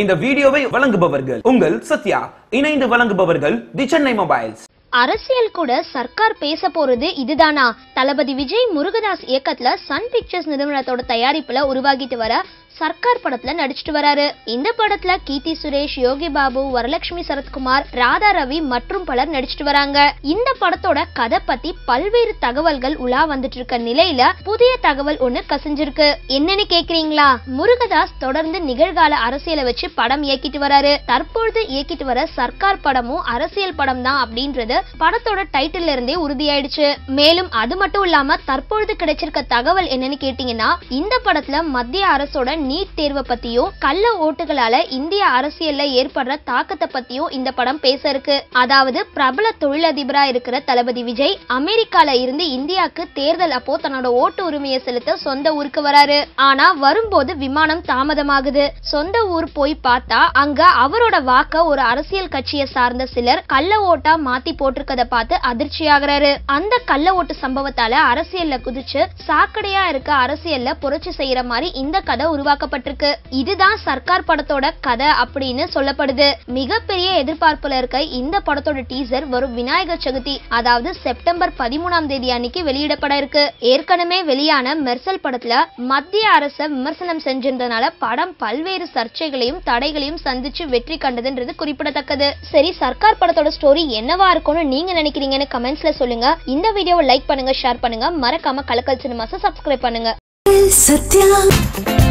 இந்த வீடியோவை வழங்குபவர்கள் உங்கள் சத்யா. இணைந்து வழங்குபவர்கள் தி சென்னை மொபைல்ஸ். அரசியல் கூட சர்க்கார் பேச போறது இதுதானா? தளபதி விஜய் முருகதாஸ் இயக்கத்துல சன் பிக்சர்ஸ் நிறுவனத்தோட தயாரிப்புல உருவாகிட்டு வர சர்க்கார் படத்துல நடிச்சிட்டு வராரு. இந்த படத்துல கீர்த்தி சுரேஷ் யோகி பாபு வரலட்சுமி சரத்குமார் ராதா ரவி மற்றும் பலர் நடிச்சிட்டு வராங்க. இந்த படத்தோட கதை பத்தி பல்வேறு தகவல்கள் உலா வந்துட்டு இருக்க நிலையில புதிய தகவல் ஒண்ணு கசிஞ்சிருக்கு. என்னன்னு கேக்குறீங்களா? முருகதாஸ் தொடர்ந்து நிகழ்கால அரசியலை வச்சு படம் இயக்கிட்டு வராரு. தற்பொழுது இயக்கிட்டு வர சர்க்கார் படமும் அரசியல் படம் தான் அப்படின்றது படத்தோட டைட்டில் இருந்தே உறுதியாயிடுச்சு. மேலும் அது மட்டும் இல்லாம தற்பொழுது கிடைச்சிருக்க தகவல் என்னன்னு கேட்டீங்கன்னா இந்த படத்துல மத்திய அரசோட நீட் தேர்வை பத்தியும் கள்ள ஓட்டுகளால இந்திய அரசியல்ல ஏற்படுற தாக்கத்தை பத்தியும் இந்த படம் பேச இருக்கு. அதாவது பிரபல தொழிலதிபரா இருக்கிற தளபதி விஜய் அமெரிக்கால இருந்து இந்தியாவுக்கு தேர்தல் அப்போ தன்னோட ஓட்டு உரிமையை செலுத்த சொந்த ஊருக்கு வராரு. ஆனா வரும்போது விமானம் தாமதமாகுது. சொந்த ஊர் போய் பார்த்தா அங்க அவரோட வாக்க ஒரு அரசியல் கட்சியை சார்ந்த சிலர் கள்ள ஓட்டா மாத்தி போட்டிருக்கதை பார்த்து அதிர்ச்சி ஆகுறாரு அந்த கள்ள ஓட்டு சம்பவத்தால அரசியல்ல குதிச்சு சாக்கடையா இருக்க அரசியல்ல புரட்சி செய்யற மாதிரி இந்த கதை உருவாக்கப்பட்டிருக்கு. இதுதான் சர்க்கார் படத்தோட கதை அப்படின்னு சொல்லப்படுது. மிகப்பெரிய எதிர்பார்ப்புல இருக்க இந்த படத்தோட டீசர் வரும் விநாயகர் சதுர்த்தி அதாவது செப்டம்பர் பதிமூணாம் தேதி அன்னைக்கு வெளியிடப்பட இருக்கு. ஏற்கனவே வெளியான மெர்சல் படத்துல மத்திய அரச விமர்சனம் செஞ்சிருந்தனால படம் பல்வேறு சர்ச்சைகளையும் தடைகளையும் சந்திச்சு வெற்றி கண்டதுன்றது குறிப்பிடத்தக்கது. சரி சர்க்கார் படத்தோட ஸ்டோரி என்னவா இருக்கும்னு நீங்க நினைக்கிறீங்கன்னு கமெண்ட்ஸ்ல சொல்லுங்க. இந்த வீடியோவை லைக் பண்ணுங்க ஷேர் பண்ணுங்க. மறக்காம கலக்கல் சினிமாஸை சப்ஸ்கிரைப் பண்ணுங்க. சத்யா.